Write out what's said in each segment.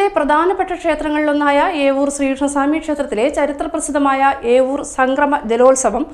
കേരളത്തിലെ പ്രധാനപ്പെട്ട ക്ഷേത്രങ്ങളിലൊന്നായ ഏവൂർ ശ്രീകൃഷ്ണസ്വാമി ക്ഷേത്രത്തിലെ ചരിത്രപ്രസിദ്ധമായ ഏവൂർ സംക്രമ ജലോത്സവം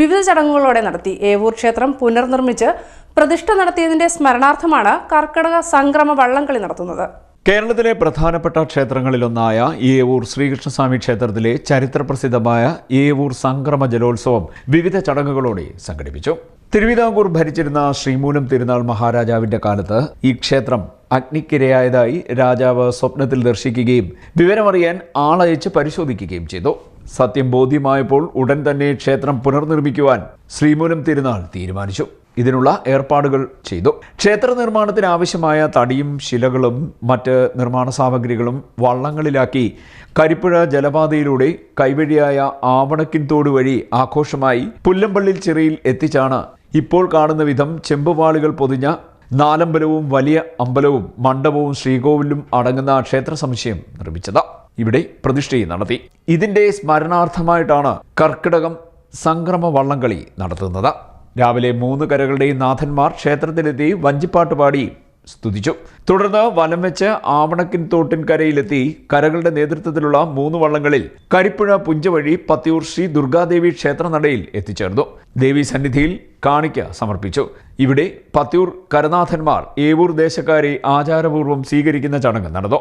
വിവിധ ചടങ്ങുകളോടെ നടത്തി. ഏവൂർ ക്ഷേത്രം പുനർനിർമ്മിച്ച് പ്രതിഷ്ഠ നടത്തിയതിന്റെ സ്മരണാർത്ഥമാണ് കർക്കിടക സംക്രമ വള്ളംകളി നടത്തുന്നത്. കേരളത്തിലെ പ്രധാനപ്പെട്ട ക്ഷേത്രങ്ങളിലൊന്നായ ഏവൂർ ശ്രീകൃഷ്ണസ്വാമി ക്ഷേത്രത്തിലെ ചരിത്രപ്രസിദ്ധമായ ഏവൂർ സംക്രമ ജലോത്സവം വിവിധ ചടങ്ങുകളോടെ സംഘടിപ്പിച്ചു. തിരുവിതാംകൂർ ഭരിച്ചിരുന്ന ശ്രീമൂലം തിരുനാൾ മഹാരാജാവിന്റെ കാലത്ത് ഈ ക്ഷേത്രം അഗ്നിക്കിരയായതായി രാജാവ് സ്വപ്നത്തിൽ ദർശിക്കുകയും വിവരമറിയാൻ ആളയച്ച് പരിശോധിക്കുകയും ചെയ്തു. സത്യം ബോധ്യമായപ്പോൾ ഉടൻ തന്നെ ക്ഷേത്രം പുനർനിർമ്മിക്കുവാൻ ശ്രീമൂലം തിരുനാൾ തീരുമാനിച്ചു. ഇതിനുള്ള ഏർപ്പാടുകൾ ചെയ്തു. ക്ഷേത്ര നിർമ്മാണത്തിന് ആവശ്യമായ തടിയും ശിലകളും മറ്റ് നിർമ്മാണ സാമഗ്രികളും വള്ളങ്ങളിലാക്കി കരിപ്പുഴ ജലപാതയിലൂടെ കൈവഴിയായ ആവണക്കിൻ തോട് വഴി ആഘോഷമായി പുല്ലമ്പള്ളിൽ ചിറയിൽ എത്തിച്ചാണ് ഇപ്പോൾ കാണുന്ന വിധം ചെമ്പുപാളികൾ പൊതിഞ്ഞ നാലമ്പലവും വലിയ അമ്പലവും മണ്ഡപവും ശ്രീകോവിലും അടങ്ങുന്ന ക്ഷേത്ര സമുച്ചയം നിർമ്മിച്ചത് ഇവിടെ പ്രതിഷ്ഠയും നടത്തി. ഇതിന്റെ സ്മരണാർത്ഥമായിട്ടാണ് കർക്കിടകം സംക്രമ വള്ളംകളി നടത്തുന്നത്. രാവിലെ മൂന്ന് കരകളുടെയും നാഥന്മാർ ക്ഷേത്രത്തിലെത്തി വഞ്ചിപ്പാട്ട് പാടി സ്തുതിച്ചു. തുടർന്ന് വനം വെച്ച് ആവണക്കിൻ തോട്ടിൻ കരയിലെത്തി കരകളുടെ നേതൃത്വത്തിലുള്ള മൂന്ന് വള്ളങ്ങളിൽ കരിപ്പുഴ പുഞ്ച വഴി പത്തിയൂർ ശ്രീ ദുർഗാദേവി ക്ഷേത്ര നടയിൽ എത്തിച്ചേർന്നു. ദേവി സന്നിധിയിൽ കാണിക്ക സമർപ്പിച്ചു. ഇവിടെ പത്തിയൂർ കരനാഥന്മാർ ഏവൂർ ദേശക്കാരെ ആചാരപൂർവം സ്വീകരിക്കുന്ന ചടങ്ങ് നടന്നു.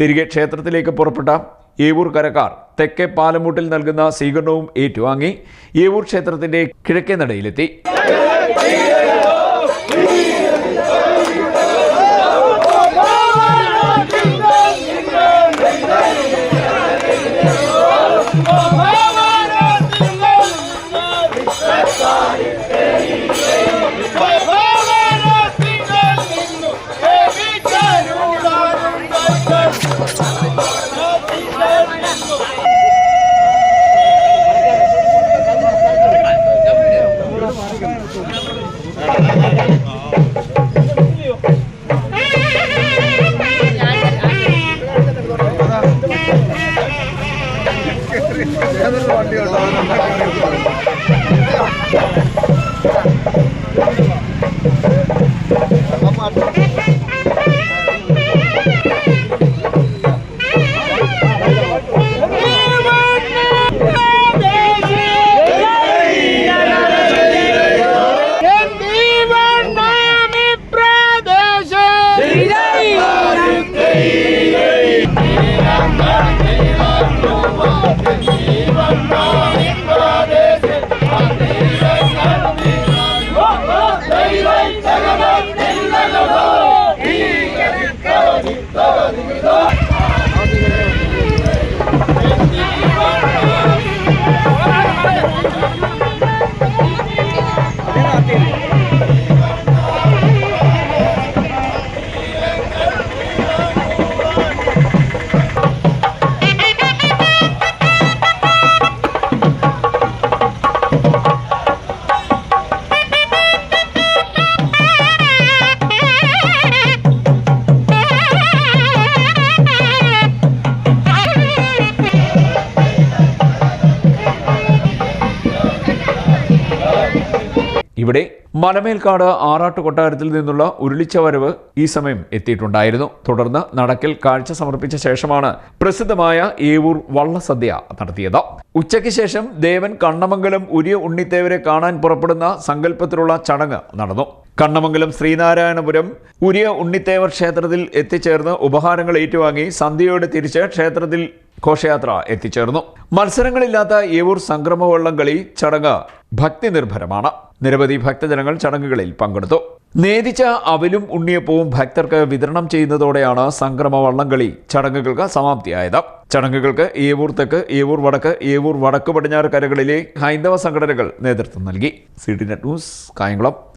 തിരികെ ക്ഷേത്രത്തിലേക്ക് പുറപ്പെട്ട ഏവൂർ കരക്കാർ തെക്കേ പാലമൂട്ടിൽ നൽകുന്ന സ്വീകരണവും ഏറ്റുവാങ്ങി. ഏവൂർ ക്ഷേത്രത്തിന്റെ കിഴക്കേ നടയിലെത്തി. Thank you. ഇവിടെ മലമേൽക്കാട് ആറാട്ട് കൊട്ടാരത്തിൽ നിന്നുള്ള ഉരുളിച്ച വരവ് ഈ സമയം എത്തിയിട്ടുണ്ടായിരുന്നു. തുടർന്ന് നടക്കിൽ കാഴ്ച സമർപ്പിച്ച ശേഷമാണ് പ്രസിദ്ധമായ ഏവൂർ വള്ളസദ്യ നടത്തിയത്. ഉച്ചയ്ക്ക് ശേഷം ദേവൻ കണ്ണമംഗലം ഉരിയ ഉണ്ണിത്തേവരെ കാണാൻ പുറപ്പെടുന്ന സങ്കല്പത്തിലുള്ള ചടങ്ങ് നടന്നു. കണ്ണമംഗലം ശ്രീനാരായണപുരം ഉരിയ ഉണ്ണിത്തേവർ ക്ഷേത്രത്തിൽ എത്തിച്ചേർന്ന് ഉപഹാരങ്ങൾ ഏറ്റുവാങ്ങി സന്ധ്യയോടെ തിരിച്ച് ക്ഷേത്രത്തിൽ ഘോഷയാത്ര എത്തിച്ചേർന്നു. മത്സരങ്ങളില്ലാത്ത ഏവൂർ സംക്രമവള്ളം കളി ചടങ്ങ് ഭക്തി നിർഭരമാണ് നിരവധി ഭക്തജനങ്ങൾ ചടങ്ങുകളിൽ പങ്കെടുത്തു. നേദിച്ച അവലും ഉണ്ണിയപ്പവും ഭക്തർക്ക് വിതരണം ചെയ്യുന്നതോടെയാണ് സംക്രമ വള്ളംകളി ചടങ്ങുകൾക്ക് സമാപ്തിയായത്. ചടങ്ങുകൾക്ക് ഏവൂർ തെക്ക് ഏവൂർ വടക്ക് ഏവൂർ വടക്ക് പടിഞ്ഞാറ് കരകളിലെ ഹൈന്ദവ സംഘടനകൾ നേതൃത്വം നൽകി. C net news Kayamkulam.